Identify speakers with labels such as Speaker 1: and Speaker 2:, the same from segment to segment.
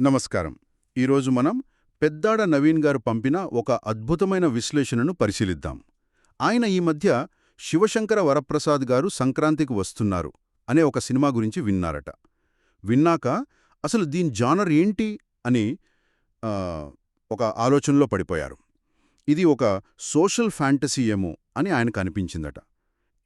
Speaker 1: నమస్కారం. ఈరోజు మనం పెద్దాడ నవీన్ గారు పంపిన ఒక అద్భుతమైన విశ్లేషణను పరిశీలిద్దాం. ఆయన ఈ మధ్య శివశంకర వరప్రసాద్ గారు సంక్రాంతికి వస్తున్నారు అనే ఒక సినిమా గురించి విన్నారట. విన్నాక అసలు దీని జానర్ ఏంటి అని ఒక ఆలోచనలో పడిపోయారు. ఇది ఒక సోషల్ ఫ్యాంటసీ ఏమో అని ఆయనకు అనిపించిందట.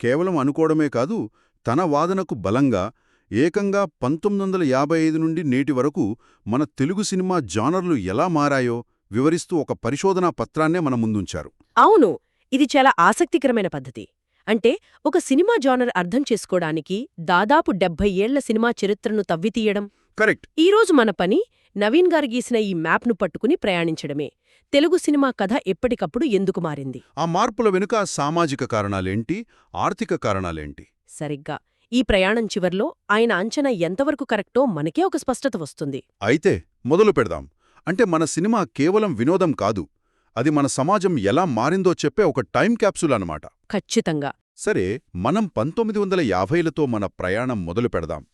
Speaker 1: కేవలం అనుకోవడమే కాదు తన వాదనకు బలంగా ఏకంగా పంతొమ్మిది వందల యాభై ఐదు నుండి నేటి వరకు మన తెలుగు సినిమా జానర్లు ఎలా మారాయో వివరిస్తూ ఒక పరిశోధనా పత్రాన్నే మన ముందుంచారు.
Speaker 2: అవును ఇది చాలా ఆసక్తికరమైన పద్ధతి. అంటే ఒక సినిమా జానర్ అర్థం చేసుకోవడానికి దాదాపు డెబ్బై ఏళ్ళ సినిమా చరిత్రను తవ్వితీయడం.
Speaker 1: కరెక్ట్.
Speaker 2: ఈరోజు మన పని నవీన్ గారు గీసిన ఈ మ్యాప్ను పట్టుకుని ప్రయాణించడమే. తెలుగు సినిమా కథ ఎప్పటికప్పుడు ఎందుకు మారింది?
Speaker 1: ఆ మార్పుల వెనుక సామాజిక కారణాలేంటి? ఆర్థిక కారణాలేంటి?
Speaker 2: సరిగ్గా. ఈ ప్రయాణం చివర్లో ఆయన అంచనా ఎంతవరకు కరెక్టో మనకే ఒక స్పష్టత వస్తుంది.
Speaker 1: అయితే మొదలు పెడదాం. అంటే మన సినిమా కేవలం వినోదం కాదు. అది మన సమాజం ఎలా మారిందో చెప్పే ఒక టైం క్యాప్సూల్ అన్నమాట.
Speaker 2: ఖచ్చితంగా.
Speaker 1: సరే మనం పంతొమ్మిది వందల యాభైలతో మన ప్రయాణం మొదలు పెడదాం.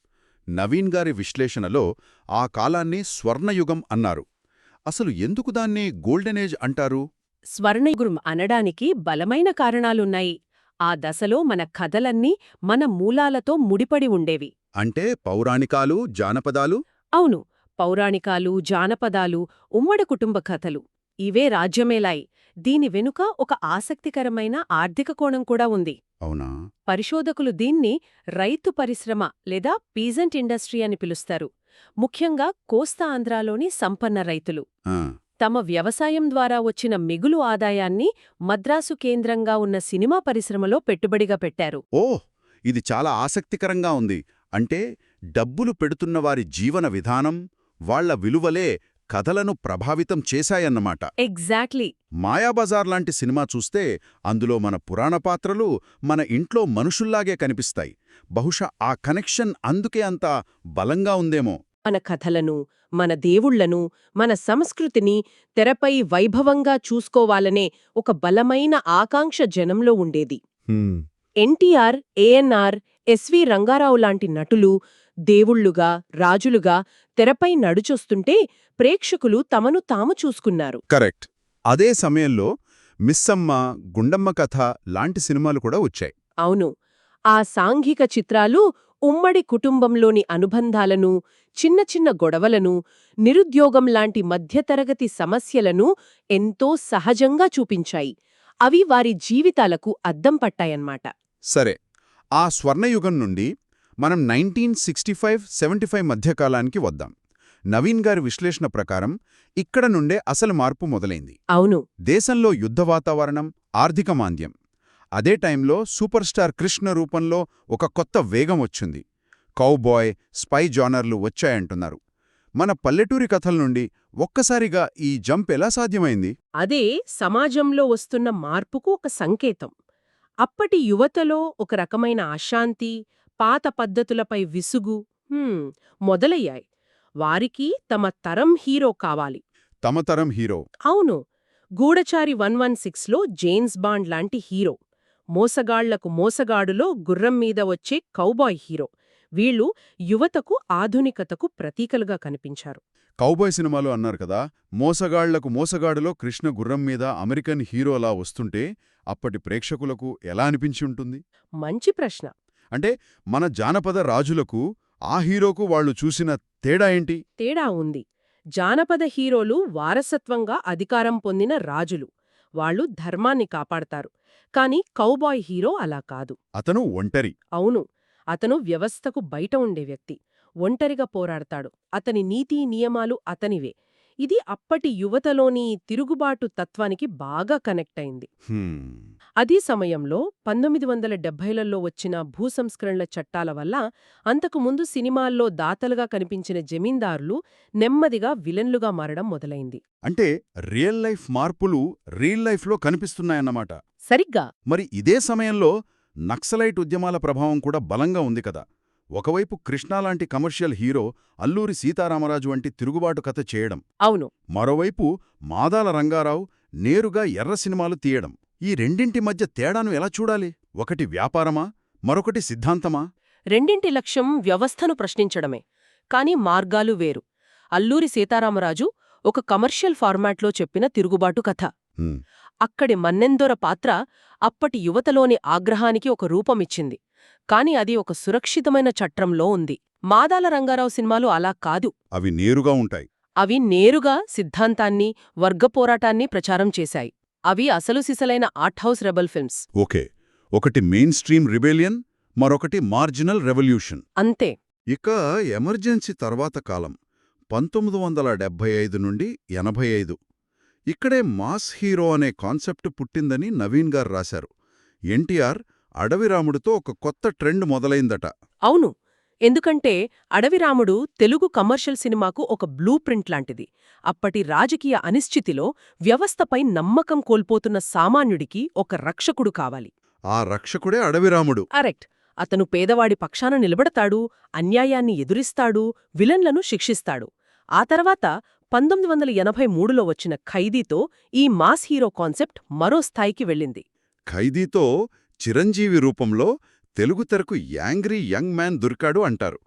Speaker 1: నవీన్ గారి విశ్లేషణలో ఆ కాలాన్ని స్వర్ణయుగం అన్నారు. అసలు ఎందుకు దాన్ని గోల్డెన్ ఏజ్ అంటారు?
Speaker 2: స్వర్ణయుగురం అనడానికి బలమైన కారణాలున్నాయి. ఆ దశలో మన కథలన్నీ మన మూలాలతో ముడిపడి ఉండేవి.
Speaker 1: అంటే పౌరాణికాలు జానపదాలు?
Speaker 2: అవును పౌరాణికాలు జానపదాలు ఉమ్మడి కుటుంబ కథలు. ఇవే రాజ్యమేలాయి. దీని వెనుక ఒక ఆసక్తికరమైన ఆర్థిక కోణం కూడా ఉంది.
Speaker 1: అవునా?
Speaker 2: పరిశోధకులు దీన్ని రైతు పరిశ్రమ లేదా పీజెంట్ ఇండస్ట్రీ అని పిలుస్తారు. ముఖ్యంగా కోస్తా ఆంధ్రాలోని సంపన్న రైతులు. తమ వ్యవసాయం ద్వారా వచ్చిన మిగులు ఆదాయాన్ని మద్రాసు కేంద్రంగా ఉన్న సినిమా పరిశ్రమలో పెట్టుబడిగా పెట్టారు.
Speaker 1: ఓ ఇది చాలా ఆసక్తికరంగా ఉంది. అంటే డబ్బులు పెడుతున్న వారి జీవన విధానం వాళ్ళ విలువలే కథలను ప్రభావితం చేశాయన్నమాట.
Speaker 2: ఎగ్జాక్ట్లీ.
Speaker 1: మాయాబజార్ లాంటి సినిమా చూస్తే అందులో మన పురాణ పాత్రలు మన ఇంట్లో మనుషుల్లాగే కనిపిస్తాయి. బహుశా ఆ కనెక్షన్ అందుకే అంత బలంగా ఉందేమో.
Speaker 2: మన కథలను మన దేవుళ్ళను మన సంస్కృతిని తెరపై వైభవంగా చూసుకోవాలనే ఒక బలమైన ఆకాంక్ష జనంలో ఉండేది. ఎన్టీఆర్ ఏఎన్ఆర్ ఎస్వి రంగారావు లాంటి నటులు దేవుళ్ళుగా రాజులుగా తెరపై నడుచొస్తుంటే ప్రేక్షకులు తమను తాము చూసుకున్నారు.
Speaker 1: కరెక్ట్. అదే సమయంలో మిస్సమ్మ గుండమ్మ కథ లాంటి సినిమాలు కూడా వచ్చాయి.
Speaker 2: అవును. ఆ సాంఘిక చిత్రాలు ఉమ్మడి కుటుంబంలోని అనుబంధాలను చిన్న చిన్న గొడవలను నిరుద్యోగం లాంటి మధ్యతరగతి సమస్యలను ఎంతో సహజంగా చూపించాయి. అవి వారి జీవితాలకు అద్దం పట్టాయన్మాట
Speaker 1: సరే ఆ స్వర్ణయుగం నుండి మనం nineteen sixty five seventy five మధ్యకాలానికి వద్దాం. నవీన్ గారి విశ్లేషణ ప్రకారం ఇక్కడ నుండే అసలు మార్పు మొదలైంది.
Speaker 2: అవును.
Speaker 1: దేశంలో యుద్ధ వాతావరణం ఆర్థిక మాంద్యం అదే టైంలో సూపర్ స్టార్ కృష్ణ రూపంలో ఒక కొత్త వేగం వచ్చింది. కౌబాయ్ స్పై జానర్లు వచ్చాయంటున్నారు. మన పల్లెటూరి కథల నుండి ఒక్కసారిగా ఈ జంప్ ఎలా సాధ్యమైంది?
Speaker 2: అదే సమాజంలో వస్తున్న మార్పుకు ఒక సంకేతం. అప్పటి యువతలో ఒక రకమైన అశాంతి పాత పద్ధతులపై విసుగు హ్మ్, మొదలయ్యాయి. వారికి తమ తరం హీరో కావాలి.
Speaker 1: తమ తరం హీరో.
Speaker 2: అవును. గూఢచారి వన్ వన్ సిక్స్లో జేమ్స్ బాండ్ లాంటి హీరో. మోసగాళ్ళకు మోసగాడులో గుర్రం మీద వచ్చే కౌబాయ్ హీరో. వీళ్ళు యువతకు ఆధునికతకు ప్రతీకలుగా కనిపించారు.
Speaker 1: కౌబాయ్ సినిమాలో అన్నారు కదా మోసగాళ్ళకు మోసగాడులో కృష్ణ గుర్రం మీద అమెరికన్ హీరోలా వస్తుంటే అప్పటి ప్రేక్షకులకు ఎలా అనిపించి ఉంటుంది?
Speaker 2: మంచి ప్రశ్న.
Speaker 1: అంటే మన జానపద రాజులకు ఆ హీరోకు వాళ్ళు చూసిన తేడా ఏంటి?
Speaker 2: తేడా ఉంది. జానపద హీరోలు వారసత్వంగా అధికారం పొందిన రాజులు. వాళ్ళు ధర్మాన్ని కాపాడతారు. కాని కౌబాయ్ హీరో అలా కాదు.
Speaker 1: అతను ఒంటరి.
Speaker 2: అవును. అతను వ్యవస్థకు బయట ఉండే వ్యక్తి. ఒంటరిగా పోరాడతాడు. అతని నీతి నియమాలు అతనివే. ఇది అప్పటి యువతలోని తిరుగుబాటు తత్వానికి బాగా కనెక్ట్ అయింది. అదే సమయంలో పంతొమ్మిది వందల డెబ్బైలలో వచ్చిన భూసంస్కరణల చట్టాల వల్ల అంతకుముందు సినిమాల్లో దాతలుగా కనిపించిన జమీందారులు నెమ్మదిగా విలన్లుగా మారడం మొదలైంది.
Speaker 1: అంటే రియల్ లైఫ్ మార్పులు రియల్ లైఫ్లో కనిపిస్తున్నాయన్నమాట.
Speaker 2: సరిగ్గా.
Speaker 1: మరి ఇదే సమయంలో నక్సలైట్ ఉద్యమాల ప్రభావం కూడా బలంగా ఉంది కదా. ఒకవైపు కృష్ణ లాంటి కమర్షియల్ హీరో అల్లూరి సీతారామరాజు వంటి తిరుగుబాటు కథ చేయడం.
Speaker 2: అవును.
Speaker 1: మరోవైపు మాదాల రంగారావు నేరుగా ఎర్ర సినిమాలు తీయడం. ఈ రెండింటి మధ్య తేడాను ఎలా చూడాలి? ఒకటి వ్యాపారమా? మరొకటి సిద్ధాంతమా?
Speaker 2: రెండింటి లక్ష్యం వ్యవస్థను ప్రశ్నించడమే. కాని మార్గాలు వేరు. అల్లూరి సీతారామరాజు ఒక కమర్షియల్ ఫార్మాట్లో చెప్పిన తిరుగుబాటు కథ. అక్కడి మన్నెందొర పాత్ర అప్పటి యువతలోని ఆగ్రహానికి ఒక రూపమిచ్చింది. కాని అది ఒక సురక్షితమైన చట్రంలో ఉంది. మాదాల రంగారావు సినిమాలు అలా కాదు.
Speaker 1: అవి నేరుగా ఉంటాయి.
Speaker 2: అవి నేరుగా సిద్ధాంతాన్ని వర్గ పోరాటాన్ని ప్రచారం చేశాయి. అవి అసలు సిసలైన art house rebel films.
Speaker 1: Okay. ఒకటి మెయిన్ స్ట్రీమ్ రిబేలియన్ మరొకటి మార్జినల్ రెవల్యూషన్.
Speaker 2: అంతే.
Speaker 1: ఇక ఎమర్జెన్సీ తర్వాత కాలం పంతొమ్మిది వందల డెబ్భై ఐదు నుండి ఎనభై ఐదు. ఇక్కడే మాస్ హీరో అనే కాన్సెప్ట్ పుట్టిందని నవీన్ గారు రాశారు. ఎన్టీఆర్ అడవిరాముడితో ఒక కొత్త ట్రెండ్ మొదలైందట.
Speaker 2: అవును. ఎందుకంటే అడవిరాముడు తెలుగు కమర్షియల్ సినిమాకు ఒక బ్లూ ప్రింట్ లాంటిది. అప్పటి రాజకీయ అనిశ్చితిలో వ్యవస్థపై నమ్మకం కోల్పోతున్న సామాన్యుడికి ఒక రక్షకుడు కావాలి.
Speaker 1: ఆ రక్షకుడే అడవిరాముడు
Speaker 2: కరెక్ట్. అతను పేదవాడి పక్షాన నిలబడతాడు అన్యాయాన్ని ఎదురిస్తాడు విలన్లను శిక్షిస్తాడు. ఆ తర్వాత పంతొమ్మిది వందల ఎనభై మూడులో వచ్చిన ఖైదీతో ఈ మాస్ హీరో కాన్సెప్ట్ మరో స్థాయికి వెళ్ళింది.
Speaker 1: ఖైదీతో చిరంజీవి రూపంలో తెలుగు తెరకు యాంగ్రీ యంగ్ మ్యాన్ దొరికాడు అంటారు.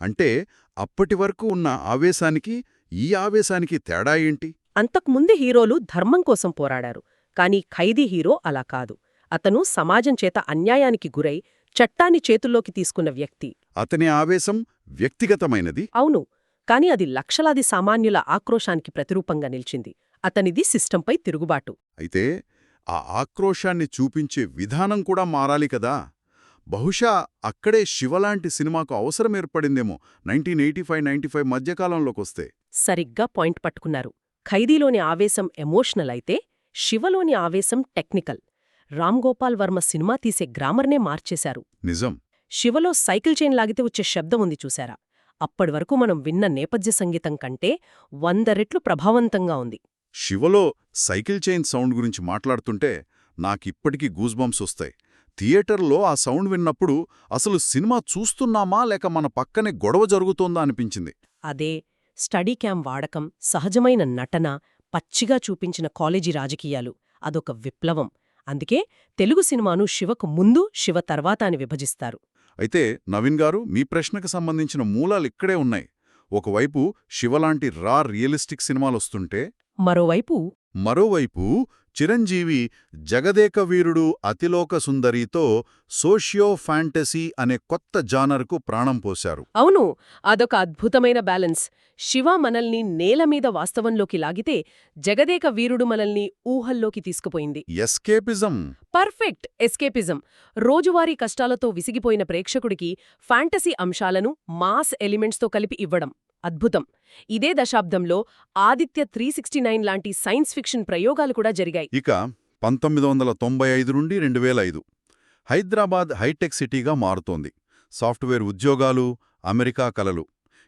Speaker 1: అంటే అప్పటి వరకు ఉన్న ఆవేశానికి ఈ ఆవేశానికి తేడా ఏంటి?
Speaker 2: అంతకుముందు హీరోలు ధర్మం కోసం పోరాడారు కానీ ఖైదీ హీరో అలా కాదు. అతను సమాజం చేత అన్యాయానికి గురై చట్టాన్ని చేతుల్లోకి తీసుకున్న వ్యక్తి.
Speaker 1: అతని ఆవేశం వ్యక్తిగతమైనది.
Speaker 2: అవును కాని అది లక్షలాది సామాన్యుల ఆక్రోశానికి ప్రతిరూపంగా నిలిచింది. అతనిది సిస్టంపై తిరుగుబాటు.
Speaker 1: అయితే ఆ ఆక్రోశాన్ని చూపించే విధానం కూడా మారాలి కదా. బహుశా అక్కడే శివలాంటి సినిమాకు అవసరం ఏర్పడిందేమో nineteen eighty five ninety five మధ్యకాలంలోకొస్తే.
Speaker 2: సరిగ్గా పాయింట్ పట్టుకున్నారు. ఖైదీలోని ఆవేశం ఎమోషనల్ అయితే శివలోని ఆవేశం టెక్నికల్. రామ్ గోపాల్ వర్మ సినిమా తీసే గ్రామర్నే మార్చేశారు.
Speaker 1: నిజం.
Speaker 2: శివలో సైకిల్ చైన్ లాగితే వచ్చే శబ్దం ఉంది చూశారా అప్పటి వరకు మనం విన్న నేపథ్య సంగీతం కంటే వంద రెట్లు ప్రభావవంతంగా ఉంది.
Speaker 1: శివలో సైకిల్ చైన్ సౌండ్ గురించి మాట్లాడుతుంటే నాకిప్పటికీ గూజ్బంప్స్ వస్తాయి. థియేటర్లో ఆ సౌండ్ విన్నప్పుడు అసలు సినిమా చూస్తున్నామా లేక మన పక్కనే గొడవ జరుగుతోందా అనిపించింది.
Speaker 2: అదే స్టడీ క్యామ్ వాడకం సహజమైన నటన పచ్చిగా చూపించిన కాలేజీ రాజకీయాలు అదొక విప్లవం. అందుకే తెలుగు సినిమాను శివకు ముందు శివ తర్వాత అని విభజిస్తారు.
Speaker 1: అయితే నవీన్ గారు మీ ప్రశ్నకు సంబంధించిన మూలాలు ఇక్కడే ఉన్నాయి. ఒకవైపు శివలాంటి రా రియలిస్టిక్ సినిమాలొస్తుంటే
Speaker 2: మరోవైపు
Speaker 1: మరోవైపు చిరంజీవి జగదేక వీరుడు అతిలోక సుందరితో సోషియో ఫ్యాంటసీ అనే కొత్త జానర్కు ప్రాణం పోశారు.
Speaker 2: అవును అదొక అద్భుతమైన బ్యాలెన్స్. శివ మనల్ని నేల మీద వాస్తవంలోకి లాగితే జగదేక వీరుడు మనల్ని ఊహల్లోకి తీసుకుపోయింది.
Speaker 1: ఎస్కేపిజం.
Speaker 2: Perfect escapism. రోజువారీ కష్టాలతో విసిగిపోయిన ప్రేక్షకుడికి ఫ్యాంటసీ అంశాలను మాస్ ఎలిమెంట్స్తో కలిపి ఇవ్వడం. అద్భుతం. ఇదే దశాబ్దంలో ఆదిత్య త్రీ సిక్స్టీ నైన్ లాంటి సైన్స్ ఫిక్షన్ ప్రయోగాలు కూడా జరిగాయి.
Speaker 1: ఇక పంతొమ్మిది వందల తొంభై ఐదు నుండి రెండు వేల ఐదు. హైదరాబాద్ హైటెక్ సిటీగా మారుతోంది. సాఫ్ట్వేర్ ఉద్యోగాలు అమెరికా కలలు.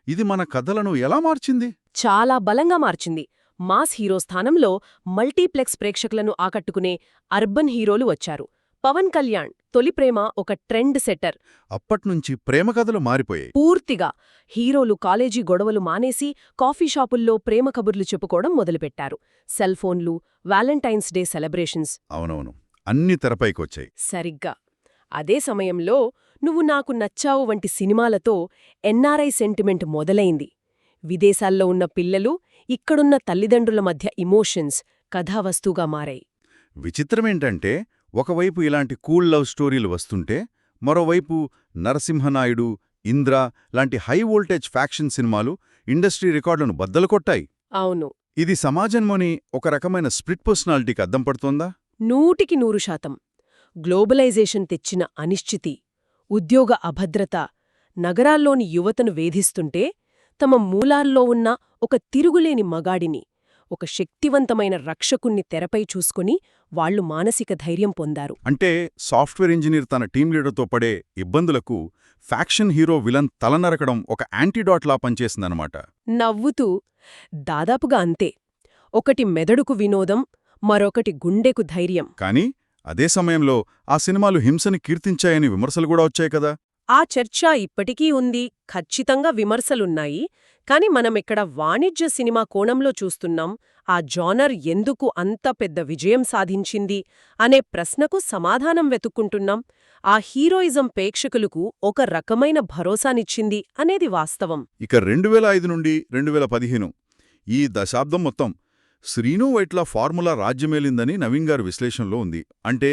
Speaker 1: ఇది మన కథలను ఎలా మార్చింది?
Speaker 2: చాలా బలంగా మార్చింది. మాస్ హీరో స్థానంలో మల్టీప్లెక్స్ ప్రేక్షకులను ఆకట్టుకునే అర్బన్ హీరోలు వచ్చారు. పవన్ కళ్యాణ్ తొలి ప్రేమ ఒక ట్రెండ్ సెట్టర్.
Speaker 1: అప్పట్నుంచి ప్రేమ కథలు మారిపోయాయి.
Speaker 2: పూర్తిగా హీరోలు కాలేజీ గొడవలు మానేసి కాఫీ షాపుల్లో ప్రేమ కబుర్లు చెప్పుకోవడం మొదలుపెట్టారు. సెల్ ఫోన్లు వ్యాలంటైన్స్ డే సెలబ్రేషన్స్.
Speaker 1: అవునవును. అన్ని తెరపైకొచ్చాయి.
Speaker 2: సరిగ్గా. అదే సమయంలో నువ్వు నాకు నచ్చావు వంటి సినిమాలతో ఎన్ఆర్ఐ సెంటిమెంట్ మొదలైంది. విదేశాల్లో ఉన్న పిల్లలు ఇక్కడున్న తల్లిదండ్రుల మధ్య ఇమోషన్స్ కథావస్తుగా మారాయి.
Speaker 1: విచిత్రమేంటంటే ఒకవైపు ఇలాంటి కూల్ లవ్ స్టోరీలు వస్తుంటే మరోవైపు నరసింహనాయుడు ఇంద్ర లాంటి హై వోల్టేజ్ ఫ్యాక్షన్ సినిమాలు ఇండస్ట్రీ రికార్డులను బద్దలుకొట్టాయి
Speaker 2: అవును.
Speaker 1: ఇది సమాజంలోని ఒక రకమైన స్ప్లిట్ పర్సనాలిటీకి అద్దం పడుతోందా?
Speaker 2: నూటికి నూరు శాతం. గ్లోబలైజేషన్ తెచ్చిన అనిశ్చితి ఉద్యోగ అభద్రత నగరాల్లోని యువతను వేధిస్తుంటే తమ మూలాల్లో ఉన్న ఒక తిరుగులేని మగాడిని ఒక శక్తివంతమైన రక్షకుణ్ణి తెరపై చూసుకుని వాళ్ళు మానసిక ధైర్యం పొందారు.
Speaker 1: అంటే సాఫ్ట్వేర్ ఇంజనీర్ తన టీం లీడర్తో పడే ఇబ్బందులకు ఫ్యాక్షన్ హీరో విలన్ తలనరకడం ఒక యాంటీడాట్లా పనిచేసిందనమాట
Speaker 2: నవ్వుతూ దాదాపుగా అంతే. ఒకటి మెదడుకు వినోదం మరొకటి గుండెకు ధైర్యం.
Speaker 1: కానీ అదే సమయంలో ఆ సినిమాలు హింసని కీర్తించాయని విమర్శలు కూడా వచ్చాయి కదా.
Speaker 2: ఆ చర్చ ఇప్పటికీ ఉంది ఖచ్చితంగా విమర్శలున్నాయి కాని మనమిక్కడ వాణిజ్య సినిమా కోణంలో చూస్తున్నాం ఆ జానర్ ఎందుకు అంత పెద్ద విజయం సాధించింది అనే ప్రశ్నకు సమాధానం వెతుక్కుంటున్నాం ఆ హీరోయిజం ప్రేక్షకులకు ఒక రకమైన భరోసానిచ్చింది అనేది వాస్తవం.
Speaker 1: ఇక రెండువేల ఐదు నుండి రెండువేల పదిహేను ఈ దశాబ్దం మొత్తం శ్రీను వైట్ల ఫార్ములా రాజ్యమేలిందని నవీన్ గారి విశ్లేషణలో ఉంది. అంటే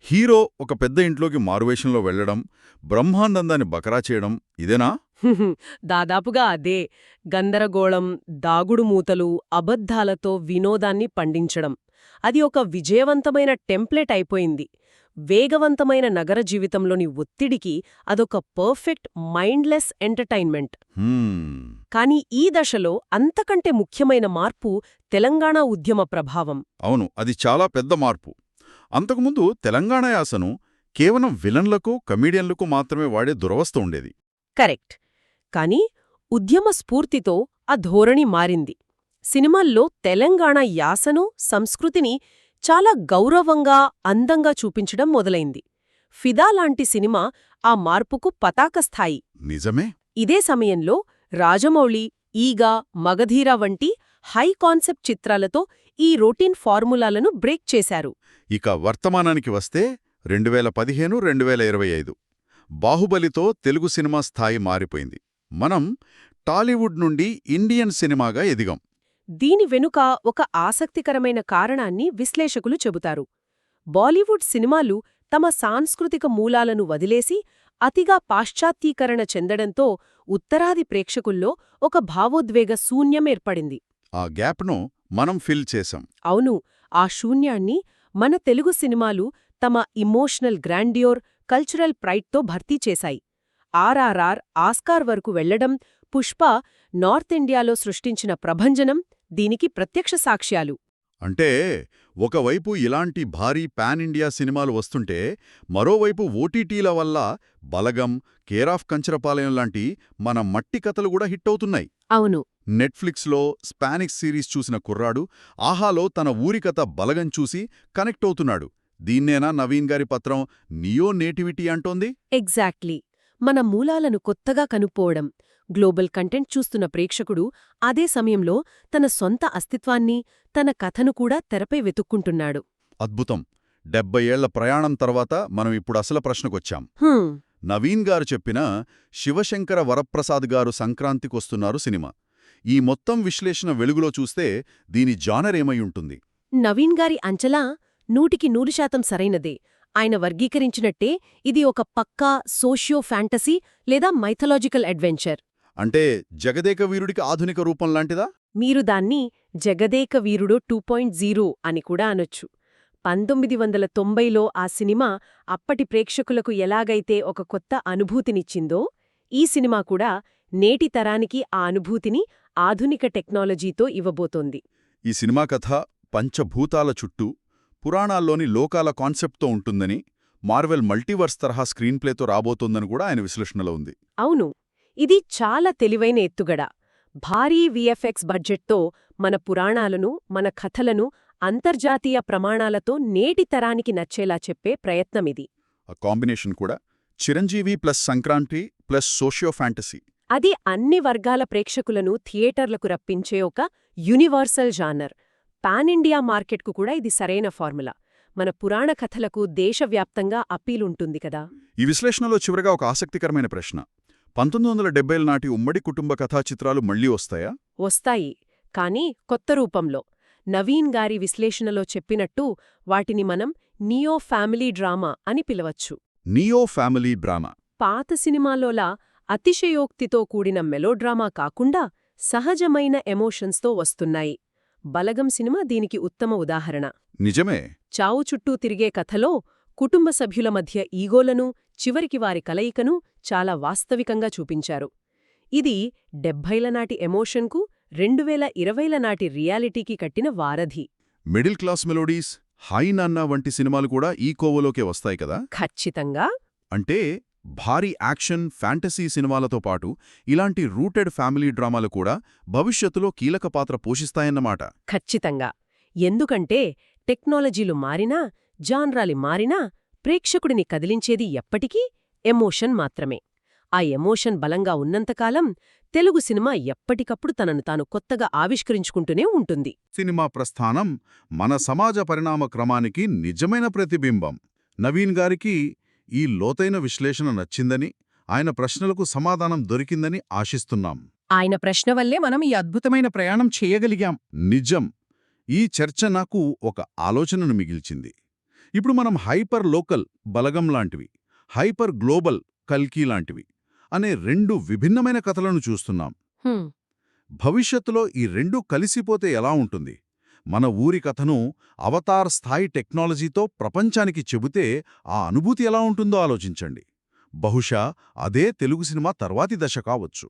Speaker 1: హీరో ఒక పెద్ద ఇంట్లోకి మారువేషంలో వెళ్ళడం బ్రహ్మాండందాన్ని బకరా చేయడం ఇదేనా?
Speaker 2: దాదాపుగా అదే. గందరగోళం దాగుడు మూతలు అబద్ధాలతో వినోదాన్ని పండించడం. అది ఒక విజయవంతమైన టెంప్లెట్ అయిపోయింది. వేగవంతమైన నగర జీవితంలోని ఒత్తిడికి అదొక పర్ఫెక్ట్ మైండ్లెస్ ఎంటర్టైన్మెంట్. కానీ ఈ దశలో అంతకంటే ముఖ్యమైన మార్పు తెలంగాణ ఉద్యమ ప్రభావం.
Speaker 1: అవును అది చాలా పెద్ద మార్పు. అంతకుముందు తెలంగాణ యాసను కేవలం విలన్లకు కమీడియన్లకు మాత్రమే వాడే దురవస్థ ఉండేది.
Speaker 2: కరెక్ట్. కానీ ఉద్యమ స్ఫూర్తితో ఆ ధోరణి మారింది. సినిమాల్లో తెలంగాణ యాసను సంస్కృతిని చాలా గౌరవంగా అందంగా చూపించడం మొదలైంది. ఫిదా లాంటి సినిమా ఆ మార్పుకు పతాక స్థాయి.
Speaker 1: నిజమే.
Speaker 2: ఇదే సమయంలో రాజమౌళి ఈగా మగధీర వంటి హై కాన్సెప్ట్ చిత్రాలతో ఈ రొటీన్ ఫార్ములాలను బ్రేక్ చేశారు.
Speaker 1: ఇక వర్తమానానికి వస్తే రెండు వేల పదిహేను రెండు వేల ఇరవై ఐదు. బాహుబలితో తెలుగు సినిమా స్థాయి మారిపోయింది. మనం టాలీవుడ్ నుండి ఇండియన్ సినిమాగా ఎదిగాం.
Speaker 2: దీని వెనుక ఒక ఆసక్తికరమైన కారణాన్ని విశ్లేషకులు చెబుతారు. బాలీవుడ్ సినిమాలు తమ సాంస్కృతిక మూలాలను వదిలేసి అతిగా పాశ్చాత్తీకరణ చెందడంతో ఉత్తరాది ప్రేక్షకుల్లో ఒక భావోద్వేగ శూన్యం ఏర్పడింది.
Speaker 1: ఆ గ్యాప్ను మనం ఫిల్ చేశాం.
Speaker 2: అవును ఆ శూన్యాన్ని మన తెలుగు సినిమాలు తమ ఇమోషనల్ గ్రాండియోర్ కల్చరల్ ప్రైడ్తో భర్తీ చేశాయి. ఆర్ఆర్ఆర్ ఆస్కార్ వరకు వెళ్ళడం పుష్ప నార్త్ ఇండియాలో సృష్టించిన ప్రభంజనం దీనికి ప్రత్యక్ష సాక్ష్యాలు.
Speaker 1: అంటే ఒకవైపు ఇలాంటి భారీ పాన్ ఇండియా సినిమాలు వస్తుంటే మరోవైపు ఓటీటీల వల్ల బలగం కేరాఫ్ కంచరపాలయం లాంటి మన మట్టి కథలు కూడా హిట్ అవుతున్నాయి.
Speaker 2: అవును.
Speaker 1: నెట్ఫ్లిక్స్లో స్పానిష్ సిరీస్ చూసిన కుర్రాడు ఆహాలో తన ఊరి కథ బలగం చూసి కనెక్ట్ అవుతున్నాడు. దీన్నేనా నవీన్ గారి పత్రం నియో నేటివిటీ అంటోంది?
Speaker 2: ఎగ్జాక్ట్లీ. మన మూలాలను కొత్తగా కనుక్కోవడం గ్లోబల్ కంటెంట్ చూస్తున్న ప్రేక్షకుడు అదే సమయంలో తన సొంత అస్తిత్వాన్ని తన కథను కూడా తెరపై వెతుక్కుంటున్నాడు.
Speaker 1: అద్భుతం! డెబ్బై ఏళ్ళ ప్రయాణం తర్వాత మనం ఇప్పుడు అసలు ప్రశ్నకొచ్చాం. నవీన్ గారు చెప్పిన శివశంకర వరప్రసాద్ గారు సంక్రాంతికొస్తున్నారు సినిమా. ఈ మొత్తం విశ్లేషణ వెలుగులో చూస్తే దీని జానర్ ఏమై ఉంటుంది?
Speaker 2: నవీన్ గారి అంచలా నూటికి నూరు శాతం సరైనదే. ఆయన వర్గీకరించినట్టే ఇది ఒక పక్కా సోషియో ఫ్యాంటసీ లేదా మైథలాజికల్ అడ్వెంచర్.
Speaker 1: అంటే జగదేక వీరుడికి ఆధునిక రూపం లాంటిదా?
Speaker 2: మీరు దాన్ని Jagadeka Veerudu two point zero అని కూడా అనొచ్చు. పంతొమ్మిది వందల తొంభైలో ఆ సినిమా అప్పటి ప్రేక్షకులకు ఎలాగైతే ఒక కొత్త అనుభూతినిచ్చిందో ఈ సినిమా కూడా నేటి తరానికి ఆ అనుభూతిని ఆధునిక టెక్నాలజీతో ఇవ్వబోతోంది.
Speaker 1: ఈ సినిమా కథ పంచభూతాల చుట్టూ పురాణాల్లోని లోకాల కాన్సెప్ట్తో ఉంటుందని మార్వెల్ మల్టీవర్స్ తరహా స్క్రీన్ ప్లేతో రాబోతోందని కూడా ఆయన విశ్లేషణలో ఉంది.
Speaker 2: అవును. ఇది చాలా తెలివైన ఎత్తుగడ. భారీ విఎఫ్ఎక్స్ బడ్జెట్తో మన పురాణాలను మన కథలను అంతర్జాతీయ ప్రమాణాలతో నేటి తరానికి నచ్చేలా చెప్పే ప్రయత్నమిది.
Speaker 1: ఆ కాంబినేషన్ కూడా Chiranjeevi plus Sankranti plus socio fantasy.
Speaker 2: అది అన్ని వర్గాల ప్రేక్షకులను థియేటర్లకు రప్పించే ఒక యూనివర్సల్ జానర్. పాన్ ఇండియా మార్కెట్కు కూడా ఇది సరైన ఫార్ములా. మన పురాణ కథలకు దేశవ్యాప్తంగా అప్పీలుంటుంది కదా.
Speaker 1: ఈ విశ్లేషణలో చివరగా ఒక ఆసక్తికరమైన ప్రశ్న. పంతొమ్మిది వందల డెబ్బైల నాటి ఉమ్మడి కుటుంబ కథా చిత్రాలు మళ్ళీ వస్తాయా?
Speaker 2: వస్తాయి. కానీ కొత్త రూపంలో. నవీన్ గారి విశ్లేషణలో చెప్పినట్టు వాటిని మనం నియో ఫ్యామిలీ డ్రామా అని పిలవచ్చు.
Speaker 1: Neo family drama.
Speaker 2: పాత సినిమాలోలా అతిశయోక్తితో కూడిన మెలోడ్రామా కాకుండా సహజమైన ఎమోషన్స్తో వస్తున్నాయి. బలగం సినిమా దీనికి ఉత్తమ ఉదాహరణ.
Speaker 1: నిజమే.
Speaker 2: చావు చుట్టూ తిరిగే కథలో కుటుంబ సభ్యుల మధ్య ఈగోలను చివరికి వారి కలయికను చాలా వాస్తవికంగా చూపించారు. ఇది డెబ్భైల నాటి ఎమోషన్కు రెండువేల ఇరవైల నాటి రియాలిటీకి కట్టిన వారధి.
Speaker 1: మిడిల్ క్లాస్ మెలోడీస్ హై నాన్న వంటి సినిమాలు కూడా ఈ కోవలోకే వస్తాయి కదా?
Speaker 2: ఖచ్చితంగా.
Speaker 1: అంటే భారీ యాక్షన్ ఫ్యాంటసీ సినిమాలతో పాటు ఇలాంటి రూటెడ్ ఫ్యామిలీ డ్రామాలు కూడా భవిష్యత్తులో కీలక పాత్ర పోషిస్తాయన్నమాట.
Speaker 2: ఖచ్చితంగా. ఎందుకంటే టెక్నాలజీలు మారినా జాన్రాలి మారినా ప్రేక్షకుడిని కదిలించేది ఎప్పటికీ ఎమోషన్ మాత్రమే. ఆ ఎమోషన్ బలంగా ఉన్నంతకాలం తెలుగు సినిమా ఎప్పటికప్పుడు తనను తాను కొత్తగా ఆవిష్కరించుకుంటూనే ఉంటుంది.
Speaker 1: సినిమా ప్రస్థానం మన సమాజ పరిణామ క్రమానికి నిజమైన ప్రతిబింబం. నవీన్ గారికి ఈ లోతైన విశ్లేషణ నచ్చిందని ఆయన ప్రశ్నలకు సమాధానం దొరికిందని ఆశిస్తున్నాం.
Speaker 2: ఆయన ప్రశ్న వల్లే మనం ఈ
Speaker 3: అద్భుతమైన ప్రయాణం చేయగలిగాం.
Speaker 1: నిజం. ఈ చర్చ నాకు ఒక ఆలోచనను మిగిల్చింది. ఇప్పుడు మనం హైపర్ లోకల్ బలగం లాంటివి హైపర్ గ్లోబల్ కల్కీ లాంటివి అనే రెండు విభిన్నమైన కథలను చూస్తున్నాం. భవిష్యత్తులో ఈ రెండూ కలిసిపోతే ఎలా ఉంటుంది? మన ఊరి కథను అవతార్ స్థాయి టెక్నాలజీతో ప్రపంచానికి చెబితే ఆ అనుభూతి ఎలా ఉంటుందో ఆలోచించండి. బహుశా అదే తెలుగు సినిమా తర్వాతి దశ కావచ్చు.